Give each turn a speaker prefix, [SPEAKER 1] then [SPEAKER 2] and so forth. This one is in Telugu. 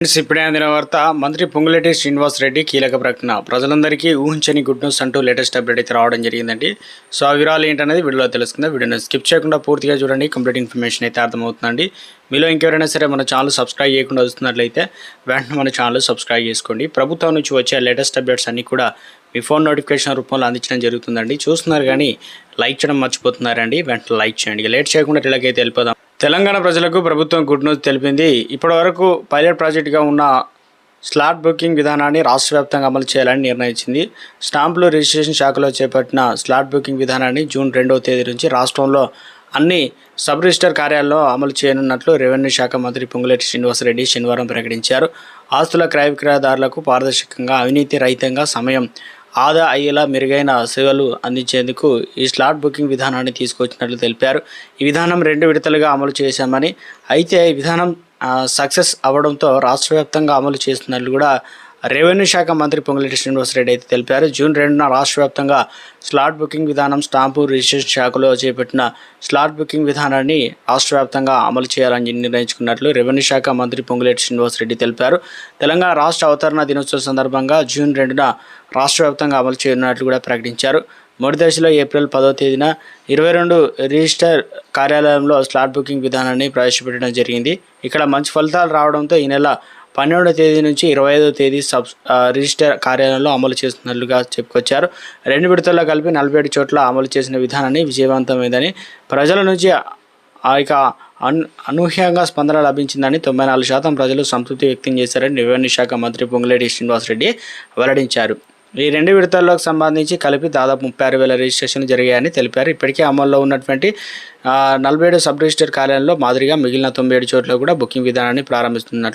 [SPEAKER 1] ఫ్రెండ్స్ ఇప్పుడే అందిన వార్త మంత్రి పొంగులేటి శ్రీనివాస్ రెడ్డి కీలక ప్రకటన. ప్రజలందరికీ ఊహించని గుడ్ న్యూస్ అంటూ లేటెస్ట్ అప్డేట్ అయితే రావడం జరిగిందండి. సో ఆ వివరాలు ఏంటనేది వీడియోలో తెలుసుకుందాం. వీడియోని స్కిప్ చేయకుండా పూర్తిగా చూడండి. కంప్లీట్ ఇన్ఫర్మేషన్ అయితే అర్థమవుతుందండి. మీలో ఇంకెవరైనా సరే మన ఛానల్ సబ్స్క్రైబ్ చేయకుండా వస్తున్నట్లయితే వెంటనే మన ఛానల్ సబ్స్క్రైబ్ చేసుకోండి. ప్రభుత్వం నుంచి వచ్చే లేటెస్ట్ అప్డేట్స్ అన్నీ కూడా మీ ఫోన్ నోటిఫికేషన్ రూపంలో అందించడం జరుగుతుందండి. చూస్తున్నారు కానీ లైక్ చేయడం మర్చిపోతున్నారండి. వెంటనే లైక్ చేయండి. లేట్ చేయకుండా ఇలాగైతే వెళ్ళిపోదాం. తెలంగాణ ప్రజలకు ప్రభుత్వం గుడ్ న్యూస్ తెలిపింది. ఇప్పటివరకు పైలట్ ప్రాజెక్టుగా ఉన్న స్లాట్ బుకింగ్ విధానాన్ని రాష్ట్ర వ్యాప్తంగా అమలు చేయాలని నిర్ణయించింది. స్టాంపులు రిజిస్ట్రేషన్ శాఖలో చేపట్టిన స్లాట్ బుకింగ్ విధానాన్ని జూన్ రెండవ తేదీ నుంచి రాష్ట్రంలో అన్ని సబ్ రిజిస్టర్ కార్యాలలో అమలు చేయనున్నట్లు రెవెన్యూ శాఖ మంత్రి పొంగులేటి శ్రీనివాసరెడ్డి శనివారం ప్రకటించారు. ఆస్తుల క్రయ విక్రయదారులకు పారదర్శకంగా అవినీతి రహితంగా సమయం ఆదా అయ్యేలా మెరుగైన సేవలు అందించేందుకు ఈ స్లాట్ బుకింగ్ విధానాన్ని తీసుకొచ్చినట్లు తెలిపారు. ఈ విధానం రెండు విడతలుగా అమలు చేశామని అయితే ఈ విధానం సక్సెస్ అవ్వడంతో రాష్ట్ర వ్యాప్తంగా అమలు చేస్తున్నట్లు కూడా రెవెన్యూ శాఖ మంత్రి పొంగులేటి శ్రీనివాసరెడ్డి అయితే తెలిపారు. జూన్ రెండున రాష్ట్ర వ్యాప్తంగా స్లాట్ బుకింగ్ విధానం స్టాంపు రిజిస్ట్రేషన్ శాఖలో చేపట్టిన స్లాట్ బుకింగ్ విధానాన్ని రాష్ట్ర వ్యాప్తంగా అమలు చేయాలని నిర్ణయించుకున్నట్లు రెవెన్యూ శాఖ మంత్రి పొంగులేటి శ్రీనివాసరెడ్డి తెలిపారు. తెలంగాణ రాష్ట్ర అవతరణ దినోత్సవం సందర్భంగా జూన్ రెండున రాష్ట్ర వ్యాప్తంగా అమలు చేయనున్నట్లు కూడా ప్రకటించారు. మొదటి దశలో ఏప్రిల్ పదో తేదీన ఇరవై రెండు రిజిస్టర్ కార్యాలయంలో స్లాట్ బుకింగ్ విధానాన్ని ప్రవేశపెట్టడం జరిగింది. ఇక్కడ మంచి ఫలితాలు రావడంతో ఈ నెల పన్నెండవ తేదీ నుంచి ఇరవై ఐదవ తేదీ సబ్ రిజిస్టర్ కార్యాలయంలో అమలు చేస్తున్నట్లుగా చెప్పుకొచ్చారు. రెండు విడతల్లో కలిపి నలభై ఏడు చోట్ల అమలు చేసిన విధానాన్ని విజయవంతమైందని ప్రజల నుంచి ఆ యొక్క అన్ అనూహ్యంగా స్పందన లభించిందని తొంభై నాలుగు శాతం ప్రజలు సంతృప్తి వ్యక్తం చేశారని రెవెన్యూ శాఖ మంత్రి పొంగులేటి శ్రీనివాసరెడ్డి వెల్లడించారు. ఈ రెండు విడతల్లోకి సంబంధించి కలిపి దాదాపు ముప్పై ఆరు వేల రిజిస్ట్రేషన్లు జరిగాయని తెలిపారు. ఇప్పటికే అమల్లో ఉన్నటువంటి నలభై ఏడు సబ్ రిజిస్టర్ కార్యాలయంలో మాదిరిగా మిగిలిన తొంభై ఏడు చోట్ల కూడా బుకింగ్ విధానాన్ని ప్రారంభిస్తున్నట్లు